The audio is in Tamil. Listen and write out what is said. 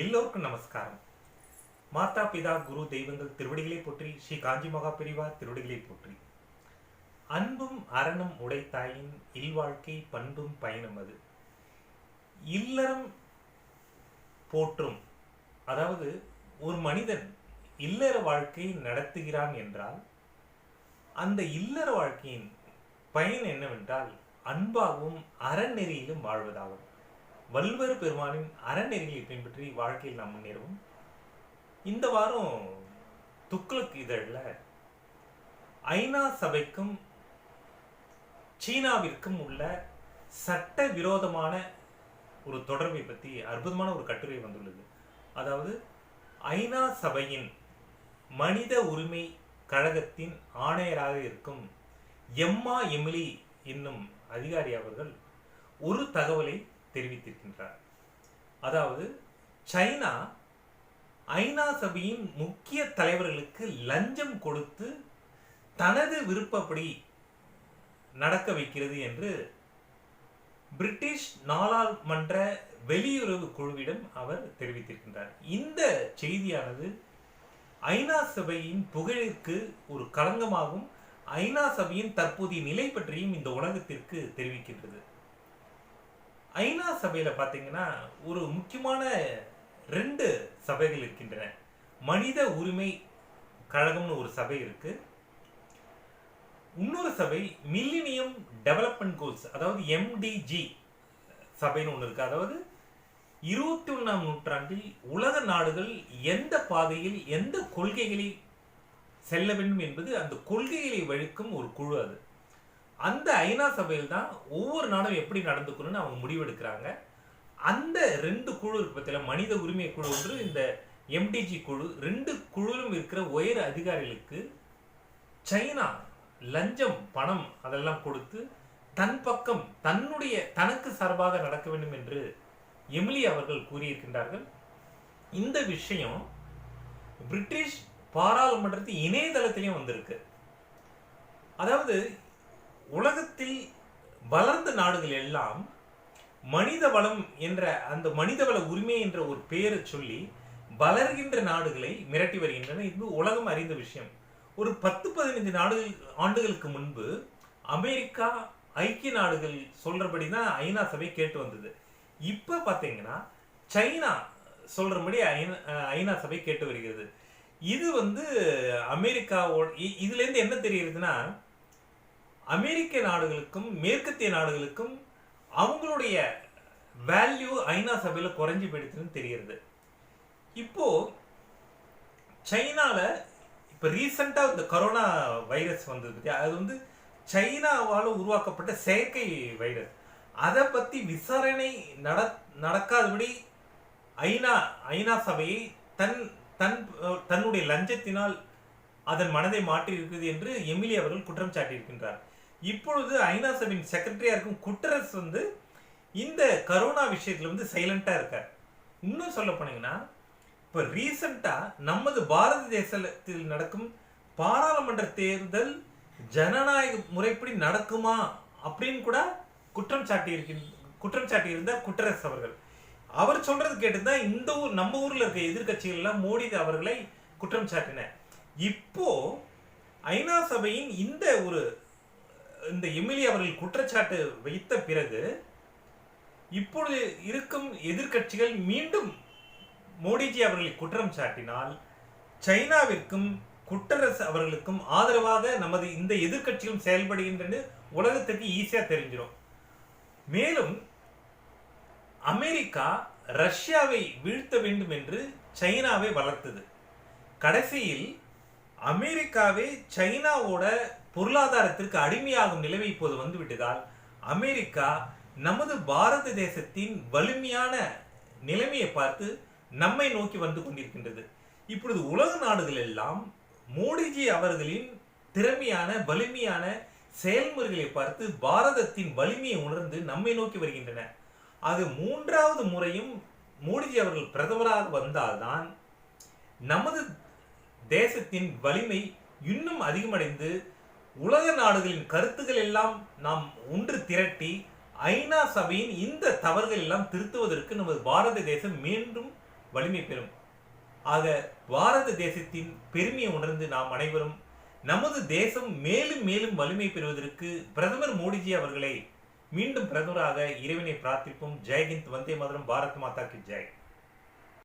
எல்லோருக்கும் நமஸ்காரம். மாதா பிதா குரு தெய்வங்கள் திருவடிகளை போற்றி ஸ்ரீ காஞ்சி மகா பிரிவா திருவடிகளை போற்றி. அன்பும் அறனும் உடைத்தாயின் இல்வாழ்க்கை பண்பும் பயணம் அது. இல்லறம் போற்றும். அதாவது ஒரு மனிதன் இல்லற வாழ்க்கை நடத்துகிறான் என்றால் அந்த இல்லற வாழ்க்கையின் பயன் என்னவென்றால் அன்பாகவும் அறநெறியிலும் வாழ்வதாகும். வல்வர் பெருமானின் அறநெறிகளை பின்பற்றி வாழ்க்கையில் நாம் முன்னேறுவோம். இந்த வாரம் துக்ளக் இதழில் ஐநா சபைக்கும் சீனாவிற்கும் உள்ள சட்ட விரோதமான ஒரு தொடர்பை பற்றி அற்புதமான ஒரு கட்டுரை வந்துள்ளது. அதாவது ஐநா சபையின் மனித உரிமை கழகத்தின் ஆணையராக இருக்கும் எம்மா எமிலி என்னும் அதிகாரி அவர்கள் ஒரு தகவலை தெரிவித்திருக்கின்றார். அதாவது சைனா ஐநா சபையின் முக்கிய தலைவர்களுக்கு லஞ்சம் கொடுத்து தனது விருப்பப்படி நடக்க வைக்கிறது என்று பிரிட்டிஷ் நாடாளுமன்ற வெளியுறவு குழுவிடம் அவர் தெரிவித்திருக்கின்றார். இந்த செய்தியானது ஐநா சபையின் புகழிற்கு ஒரு களங்கமாகவும் ஐநா சபையின் தற்போதைய நிலை பற்றியும் இந்த உலகத்திற்கு தெரிவிக்கின்றது. ஐநா சபையில் பார்த்தீங்கன்னா ஒரு முக்கியமான ரெண்டு சபைகள் இருக்கின்றன. மனித உரிமை கழகம்னு ஒரு சபை இருக்கு. இன்னொரு சபை மில்லினியம் டெவலப்மெண்ட் கோல்ஸ் அதாவது எம்டிஜி சபைன்னு ஒன்று இருக்கு. அதாவது இருபத்தி ஒன்றாம் நூற்றாண்டில் உலக நாடுகள் எந்த பாதையில் எந்த கொள்கைகளை செல்ல வேண்டும் என்பது அந்த கொள்கைகளை வழிக்கும் ஒரு குழு அது. அந்த ஐநா சபையில் தான் ஒவ்வொரு நாடும் எப்படி நடந்துக்கணும்னு அவங்க முடிவெடுக்கிறாங்க. அந்த ரெண்டு குழு இருக்கு மனித உரிமை குழு ஒன்று இந்த எம்டிஜி குழு. ரெண்டு குழுவிலும் இருக்கிற உயர் அதிகாரிகளுக்கு சைனா லஞ்சம் பணம் அதெல்லாம் கொடுத்து தன் பக்கம் தன்னுடைய தனக்கு சார்பாக நடக்க வேண்டும் என்று எமிலி அவர்கள் கூறியிருக்கின்றார்கள். இந்த விஷயம் பிரிட்டிஷ் பாராளுமன்றத்தின் இணையதளத்திலையும் வந்திருக்கு. அதாவது உலகத்தில் வளர்ந்த நாடுகள் எல்லாம் மனித வளம் என்ற அந்த மனிதவள உரிமை என்ற ஒரு பெயரை சொல்லி வளர்கின்ற நாடுகளை மிரட்டி வருகின்றன. இது உலகம் அறிந்த விஷயம். ஒரு பத்து பதினைந்து நாடுகள் ஆண்டுகளுக்கு முன்பு அமெரிக்கா ஐக்கிய நாடுகள் சொல்றபடி தான் ஐநா சபை கேட்டு வந்தது. இப்போ பார்த்தீங்கன்னா சைனா சொல்றபடி ஐநா ஐநா சபை கேட்டு வருகிறது. இது வந்து அமெரிக்காவோட இ- என்ன தெரியுதுன்னா அமெரிக்க நாடுகளுக்கும் மேற்கத்திய நாடுகளுக்கும் அவங்களுடைய வேல்யூ ஐநா சபையில் குறைஞ்சி போயிடுச்சுன்னு தெரிகிறது. இப்போ சைனாவில் இப்போ ரீசண்டாக இந்த கொரோனா வைரஸ் வந்தது பற்றி அது வந்து சைனாவால் உருவாக்கப்பட்ட செயற்கை வைரஸ் அதை பற்றி விசாரணை நட நடக்காதபடி ஐநா ஐநா சபையை தன் தன் தன்னுடைய லஞ்சத்தினால் அதன் மனதை மாற்றி என்று எமிலி அவர்கள் குற்றம் சாட்டியிருக்கின்றார். இப்பொழுது ஐநா சபையின் செக்ரட்டரியாக இருக்கும் குட்டரஸ் வந்து இந்த கரோனா விஷயத்தில் வந்து சைலண்ட்டாக இருக்கார். இன்னும் சொல்ல போனீங்கன்னா இப்போ ரீசண்டாக நமது பாரத தேசத்தில் நடக்கும் பாராளுமன்ற தேர்தல் ஜனநாயக முறைப்படி நடக்குமா அப்படின்னு கூட குற்றம் சாட்டி குற்றம் சாட்டியிருந்த குட்டரஸ் அவர்கள். அவர் சொல்றது கேட்டுதான் இந்த ஊர் நம்ம ஊர்ல இருக்க எதிர்க்கட்சிகள் எல்லாம் மோடி அவர்களை குற்றம் சாட்டின. இப்போ ஐநா சபையின் இந்த ஒரு இந்த எம்எல்ஏ அவர்கள் குற்றச்சாட்டு வைத்த பிறகு இப்பொழுது இருக்கும் எதிர்க்கட்சிகள் மீண்டும் மோடிஜி அவர்களை குற்றம் சாட்டினால் சைனாவிற்கும் குட்டரசு அவர்களுக்கும் ஆதரவாக நமது இந்த எதிர்கட்சிகளும் செயல்படுகின்றன. உலகத்துக்கு ஈஸியாக தெரிஞ்சிடும் மேலும் அமெரிக்கா ரஷ்யாவை வீழ்த்த வேண்டும் என்று சைனாவை வளர்த்தது. கடைசியில் அமெரிக்காவே சைனாவோட பொருளாதாரத்திற்கு அடிமையாகும் நிலைமை இப்போது வந்துவிட்டதால் அமெரிக்கா நமது பாரத தேசத்தின் வலிமையான நிலைமையை பார்த்து நம்மை நோக்கி வந்து கொண்டிருக்கின்றது. இப்பொழுது உலக நாடுகள் எல்லாம் மோடிஜி அவர்களின் திறமையான வலிமையான செயல்முறைகளை பார்த்து பாரதத்தின் வலிமையை உணர்ந்து நம்மை நோக்கி வருகின்றன. அது மூன்றாவது முறையும் மோடிஜி அவர்கள் பிரதமராக வந்தால்தான் நமது தேசத்தின் வலிமை இன்னும் அதிகமடைந்து உலக நாடுகளின் கருத்துக்கள் எல்லாம் நாம் ஒன்று திரட்டி ஐநா சபையின் இந்த தவறுகள் எல்லாம் திருத்துவதற்கு நமது பாரத தேசம் மீண்டும் வலிமை பெறும். ஆக பாரத தேசத்தின் பெருமையை உணர்ந்து நாம் அனைவரும் நமது தேசம் மேலும் மேலும் வலிமை பெறுவதற்கு பிரதமர் மோடிஜி அவர்களை மீண்டும் பிரதமராக இறைவனை பிரார்த்திப்போம். ஜெய்ஹிந்த் வந்தே மதுரம் பாரத் மாதா கி ஜெய்.